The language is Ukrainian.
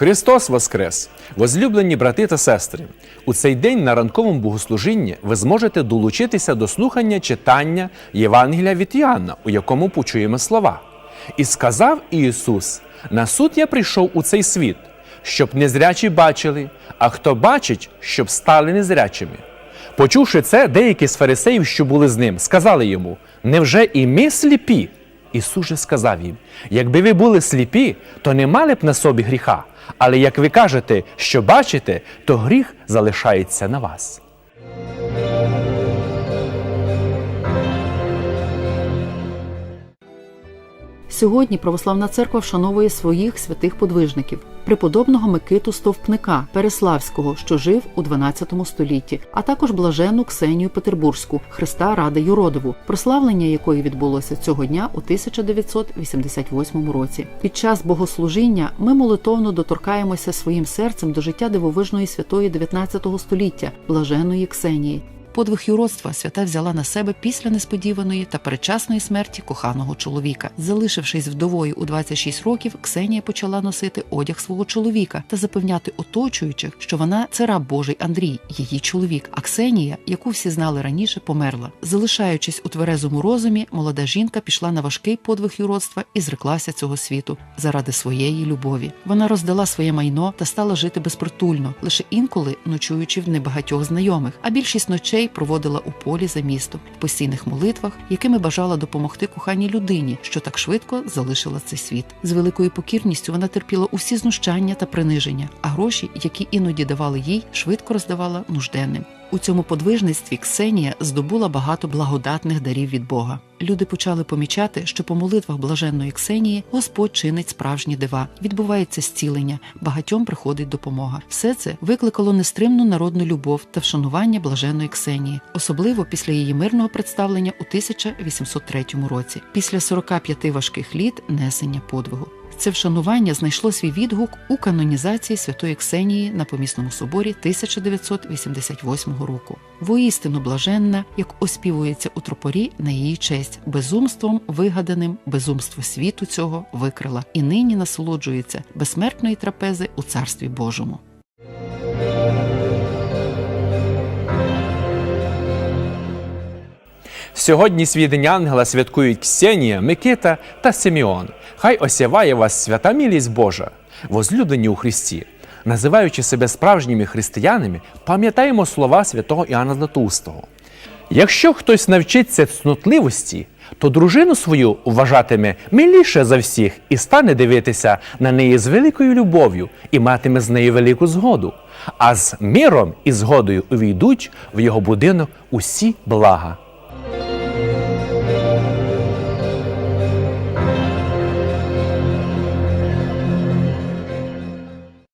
Христос Воскрес! Возлюблені брати та сестри! У цей день на ранковому богослужінні ви зможете долучитися до слухання читання Євангелія від Іоанна, у якому почуємо слова. І сказав Ісус: На суд я прийшов у цей світ, щоб незрячі бачили, а хто бачить, щоб стали незрячими. Почувши це, деякі з фарисеїв, що були з ним, сказали йому: Невже і ми сліпі? Ісус же сказав їм: якби ви були сліпі, то не мали б на собі гріха. Але як ви кажете, що бачите, то гріх залишається на вас. Сьогодні православна церква вшановує своїх святих подвижників, преподобного Микиту Стовпника Переславського, що жив у 12 столітті, а також блажену Ксенію Петербурзьку, Христа Ради Юродову, прославлення якої відбулося цього дня у 1988 році. Під час богослужіння ми молитовно доторкаємося своїм серцем до життя дивовижної святої 19 століття, блаженої Ксенії. Подвиг юродства свята взяла на себе після несподіваної та передчасної смерті коханого чоловіка. Залишившись вдовою у 26 років, Ксенія почала носити одяг свого чоловіка та запевняти оточуючих, що вона це раб Божий Андрій, її чоловік. А Ксенія, яку всі знали раніше, померла. Залишаючись у тверезому розумі, молода жінка пішла на важкий подвиг юродства і зреклася цього світу заради своєї любові. Вона роздала своє майно та стала жити безпритульно, лише інколи ночуючи в небагатьох знайомих, а більшість ночей проводила у полі за містом в постійних молитвах, якими бажала допомогти коханій людині, що так швидко залишила цей світ. З великою покірністю вона терпіла усі знущання та приниження, а гроші, які іноді давали їй, швидко роздавала нужденним. У цьому подвижництві Ксенія здобула багато благодатних дарів від Бога. Люди почали помічати, що по молитвах блаженної Ксенії Господь чинить справжні дива, відбувається зцілення, багатьом приходить допомога. Все це викликало нестримну народну любов та вшанування блаженної Ксенії, особливо після її мирного представлення у 1803 році, після 45 важких літ несення подвигу. Це вшанування знайшло свій відгук у канонізації святої Ксенії на помісному соборі 1988 року. Воістину блаженна, як оспівується у тропорі на її честь, безумством вигаданим безумство світу цього викрила і нині насолоджується безсмертної трапези у царстві Божому. Сьогодні свій день ангела святкують Ксенія, Микита та Симеон. Хай осяває вас свята милість Божа, возлюблені у Христі. Називаючи себе справжніми християнами, пам'ятаємо слова святого Іоанна Златоустого. Якщо хтось навчиться цнотливості, то дружину свою вважатиме миліше за всіх і стане дивитися на неї з великою любов'ю і матиме з нею велику згоду. А з миром і згодою увійдуть в його будинок усі блага.